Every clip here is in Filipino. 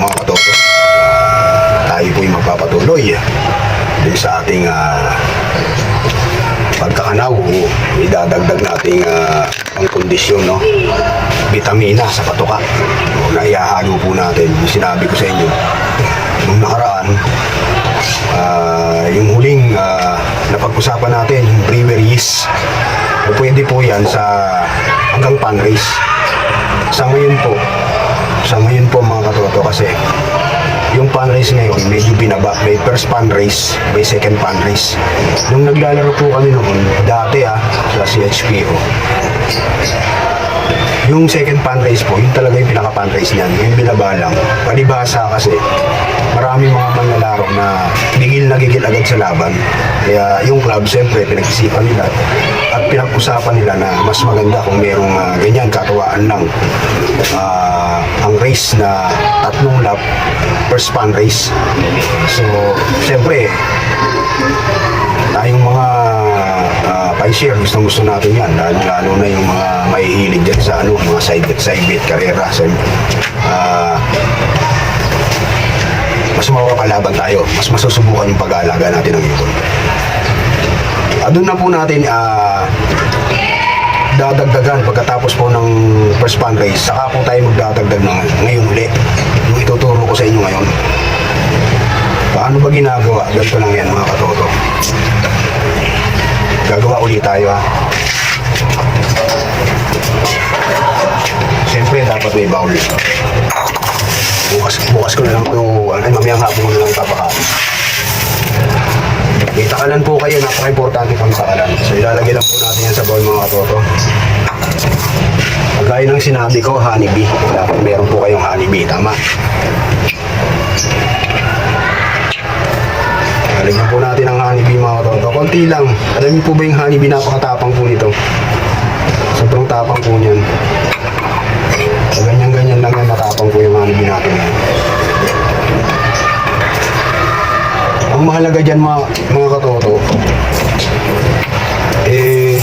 mga katoto. Tayo po'y magpapatuloy dun sa ating ah, pagkakanaw. Idadagdag nating ah, ang kondisyon, no? Vitamina sa patuka. Na ihahalo po natin. Yung sinabi ko sa inyo, nung nakaraan, ah, yung huling ah, napag-usapan natin, yung brewer yeast. O pwede po yan sa hanggang pan-race. Sa ngayon po, sa ngayon po mga katoto kasi yung race ngayon medyo binaba may first race may second race nung naglalaro po kami noon dati ah sa CHPO yung second race po, yun talaga yung pinaka pan race niyan. Yung binaba lang. Palibasa kasi, maraming mga manlalaro na gigil na agad sa laban. Kaya yung club, siyempre, pinag-isipan nila at pinag-usapan nila na mas maganda kung merong ah, ganyan katuwaan lang. Ah, ang race na tatlong lap, first pan race. So, siyempre, tayong mga uh, share gustong gusto natin yan lalo, lalo na yung mga mahihilig dyan sa ano mga side bet side bet karera so, ah, mas mapapalaban tayo. Mas masusubukan yung pag-aalaga natin ng ibon Ah, doon na po natin ah, dadagdagan pagkatapos po ng first race saka po tayo magdadagdag ng ngayon ulit yung ituturo ko sa inyo ngayon. Paano ba ginagawa? Ganito lang yan mga katoto. Gagawa ulit tayo ha. Siyempre, dapat may bowl. Bukas, bukas ko na lang ito, ay mamayang hapon ko na lang papakain. May takalan po kayo, napaka-importante pang takalan. So ilalagay lang po natin yan sa bowl mga katoto. Kagaya ng sinabi ko, honeybee. Dapat meron po kayong honeybee, tama? Lalagyan po natin ang honeybee mga katoto. Konti lang. Alam niyo po ba yung honeybee napakatapang po nito? Sobrang tapang po niyan. Ganyan-ganyan lang yan matapang po yung honeybee natin. Ang mahalaga dyan mga, mga katoto, eh,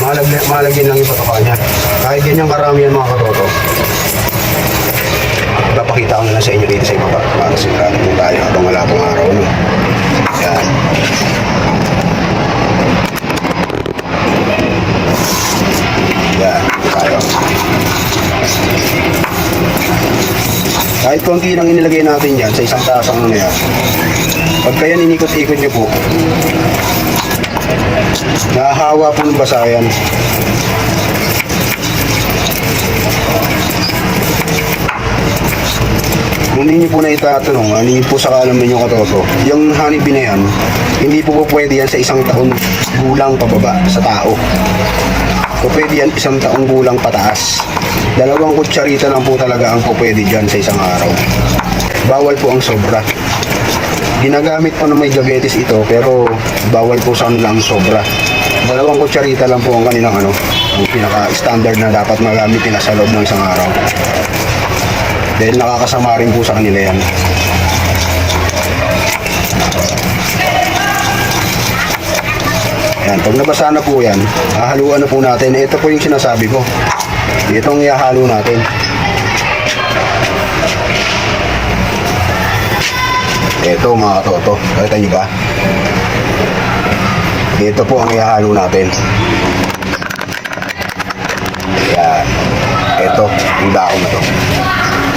mahalagyan, mahalagyan lang yung patoka niya. Kahit ganyan karami yan mga katoto, Ipapakita ko na lang sa inyo dito sa ibaba para sigurado po tayo habang wala pong araw. No? Yan. Kahit konti lang inilagay natin yan sa isang tasang ano yan. Pagka yan inikot-ikot nyo po, nahahawa po ng basayan. Kung hindi po na itatanong, ano yun po sa kalaman nyo katoto, yung honeybee na yan, hindi po po pwede yan sa isang taon gulang pababa sa tao. So pwede yan isang taong gulang pataas. Dalawang kutsarita lang po talaga ang pwede dyan sa isang araw. Bawal po ang sobra. Ginagamit po na may diabetes ito, pero bawal po sa kanila ang sobra. Dalawang kutsarita lang po ang kanilang ano, ang pinaka-standard na dapat magamit nila sa loob ng isang araw. Dahil nakakasama rin po sa kanila yan. Yan, pag nabasa na po yan, hahaluan na po natin. Ito po yung sinasabi ko. Itong ihahalo natin. Ito mga katoto. Nakita niyo ba? Ito po ang ihahalo natin. Yan. Ito, yung daon na.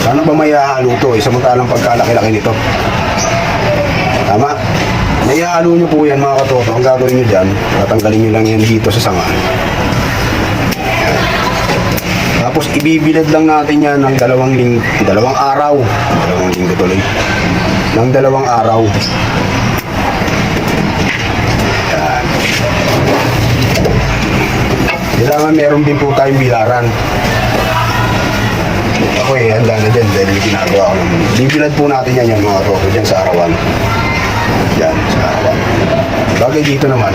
Sana ba may halo to eh, samantalang pagkalaki-laki nito. Tama? Naihalo nyo po yan mga katoto. Ang gagawin nyo dyan, tatanggalin nyo lang yan dito sa sanga. Tapos ibibilad lang natin yan ng dalawang ling dalawang araw. Dalawang linggo tuloy. Ng dalawang araw. Yan. Kailangan meron din po tayong bilaran. Ako eh, handa na dyan dahil ginagawa ko naman. Bibilad po natin yan yung mga toto dyan sa arawan. Yan, sa arawan. Bagay dito naman,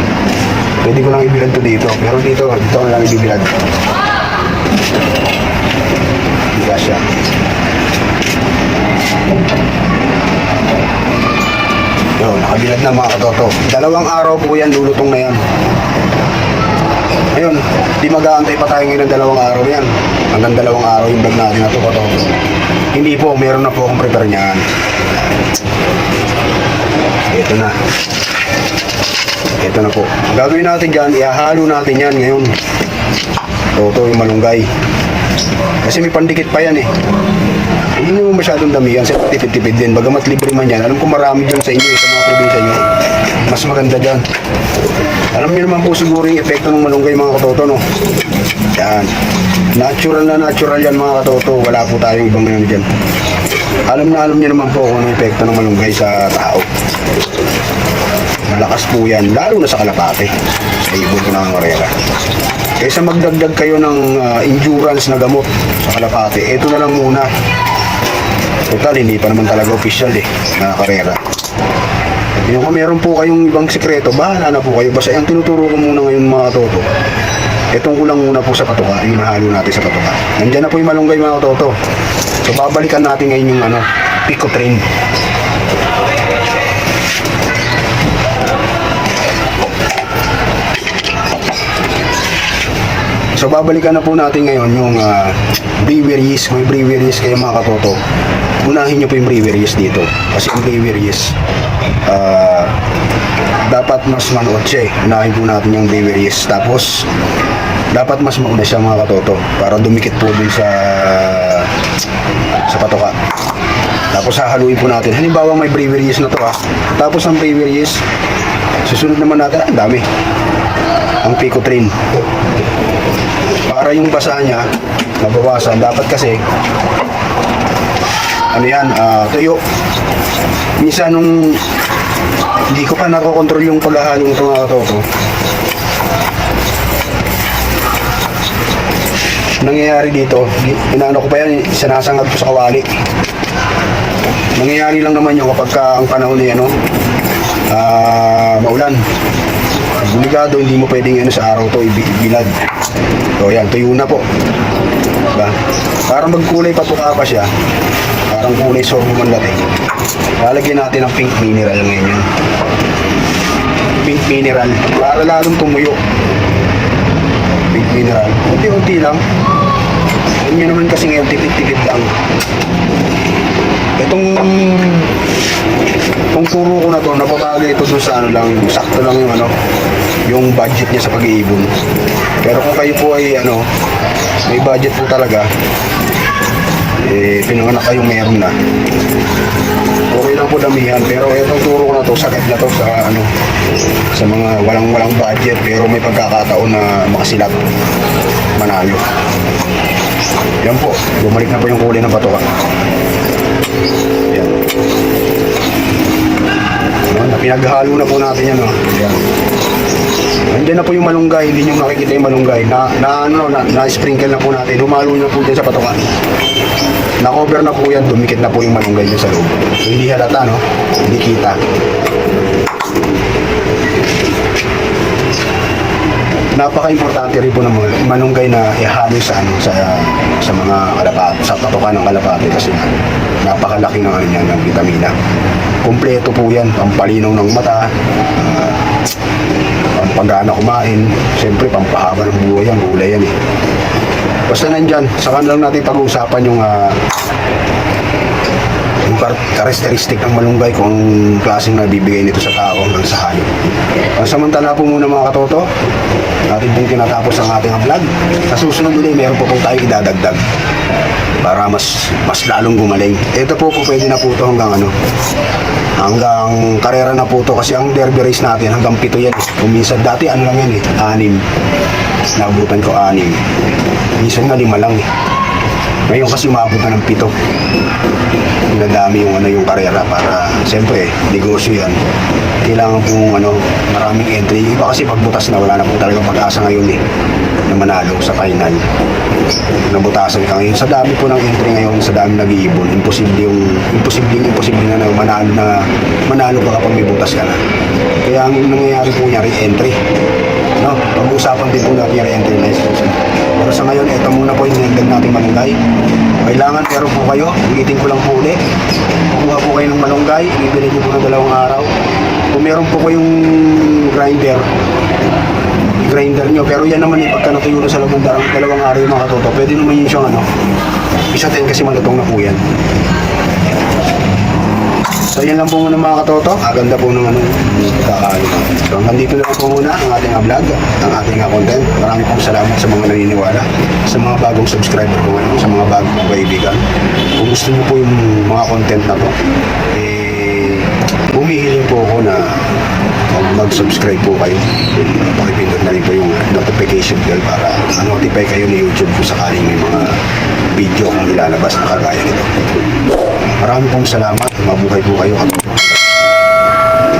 pwede ko lang ibilad to dito. Pero dito, dito ko lang ibibilad. Hindi siya. Yun, nakabilad na mga katoto. Dalawang araw po yan, lulutong na yan. Ayun, di mag-aantay pa tayo ngayon ng dalawang araw yan. Hanggang dalawang araw yung vlog natin na to katoto. Hindi po, meron na po akong prepare niyan. Ito na. Ito na po. Gagawin natin dyan, ihahalo natin yan ngayon. Toto yung malunggay. Kasi may pandikit pa yan eh. Hindi naman masyadong damihan. Sa tipid-tipid din. Bagamat libre man yan. Alam ko marami dyan sa inyo, eh, sa mga probinsya nyo. Mas maganda dyan. Alam niyo naman po siguro yung epekto ng malunggay mga katoto, no? Yan. Natural na natural yan mga katoto. Wala po tayong ibang ano dyan. Alam na alam niyo naman po kung ano epekto ng malunggay sa tao. Malakas po yan, lalo na sa kalapate. Sa ibon ko ng karera. Kaysa magdagdag kayo ng ah, endurance na gamot sa kalapate, ito na lang muna. Total, hindi pa naman talaga official eh, na karera. Yung kung meron po kayong ibang sikreto, bahala na po kayo. Basta yung tinuturo ko muna ngayon mga toto. Itong kulang muna po sa patuka, yung nahalo natin sa patuka. Nandiyan na po yung malunggay mga toto. So babalikan natin ngayon yung ano, pico train. So babalikan na po natin ngayon yung uh, breweries, may breweries kayo mga katoto. Unahin nyo po yung breweries dito. Kasi yung breweries, ah, dapat mas manood siya eh. Unahin po natin yung breweries. Tapos, dapat mas mauna siya mga katoto para dumikit po dun sa sa patoka. Tapos hahaluin po natin. Halimbawa may breweries na to ah. Tapos ang breweries, susunod naman natin, ang dami. Ang Pico Train para yung basa niya mabawasan dapat kasi ano yan ah, tuyo minsan nung hindi ko pa nakokontrol yung paghahalo ng mga katoto nangyayari dito inaano ko pa yan sinasangag ko sa kawali. Nangyayari lang naman yung kapag ka ang panahon ni ano ah, maulan. Obligado hindi mo pwedeng ano sa araw to ibi- ibilad so yan tuyo na po. Diba? para magkulay patuka pa siya. Parang kulay sorbo man dating. Lalagyan natin ng pink mineral ngayon yan pink mineral para lalong tumuyo mineral unti-unti lang. Nyo naman kasi ngayon tipid-tipid lang. Itong kung turo ko na to, napabagay ito sa ano lang, sakto lang yung ano, yung budget niya sa pag-iibon. Pero kung kayo po ay ano, may budget po talaga, eh, pinanganak kayong meron na. Okay lang po damihan, pero itong turo ko na to, sakit na to sa ano, sa mga walang-walang budget, pero may pagkakataon na makasilap, manalo. Yan po, bumalik na po yung kulay ng patuka. Yan. No, na pinaghalo na po natin yan. Oh. Ayan. Nandiyan na po yung malunggay, hindi nyo makikita yung malunggay. Na, na, ano, na, na-sprinkle na po natin, humalo na po dyan sa patukan. Na-cover na po yan, dumikit na po yung malunggay dyan sa loob. So, hindi halata, no? Hindi kita. Napaka-importante rin po ng malunggay na ihalo sa ano sa sa mga kalapate, sa patukan ng kalapate kasi napakalaki ng ano ng vitamina. Kompleto po 'yan, pampalinaw ng mata, ah, pampagana kumain, siyempre pampahaba ng buhay yan, gulay yan eh. Basta nandyan, saka lang natin pag-uusapan yung kar- karakteristik ng malunggay kung anong klaseng nabibigay nito sa tao hanggang sa hayop. Samantala po muna mga katoto, natin pong tinatapos ang ating vlog. Sa susunod ulit, meron po pong tayo idadagdag para mas mas lalong gumaling. Ito po po pwede na po ito hanggang ano, hanggang karera na po ito kasi ang derby race natin hanggang pito yan. Kung minsan dati ano lang yan eh, anim. Nabutan ko anim. Minsan nga lima lang eh. Ngayon kasi umabot na ng pito. Nadami yung ano yung karera para siyempre negosyo yan. Kailangan pong ano maraming entry. Iba kasi pagbutas na wala na po talagang pag-asa ngayon eh na manalo sa final. Nabutasan ka ngayon. Sa dami po ng entry ngayon, sa dami nag-iibon, imposible yung imposible imposible na, na manalo na manalo ka kapag may butas ka na. Kaya ang nangyayari po niya re-entry. No, pag-uusapan din po natin yung season. Pero sa ngayon, ito muna po yung nagdag natin malunggay. Kailangan meron po kayo, ulitin ko lang po ulit. Kukuha po kayo ng malunggay, ibibili niyo po ng dalawang araw. Kung meron po kayong grinder, grinder nyo. Pero yan naman eh, pagka natuyo na sa loob ng darang, dalawang araw yung mga katoto, pwede naman yun siyang ano, isa din kasi malutong na po yan. So yan lang po muna mga katoto. Ah, ganda po ng ano, kakain. So hanggang dito na po muna ang ating ah, vlog, ang ating ah, content. Maraming pong salamat sa mga naniniwala, sa mga bagong subscriber po ngayon, sa mga bagong kaibigan. Kung gusto niyo po yung mga content na to, eh, humihiling po ako na mag- mag-subscribe po kayo. Pakipindot na rin po yung notification bell para ma-notify kayo ni YouTube kung sakaling may mga video kung nilalabas na kagaya nito. Maraming pong salamat. Mabuhay po kayo.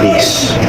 Peace.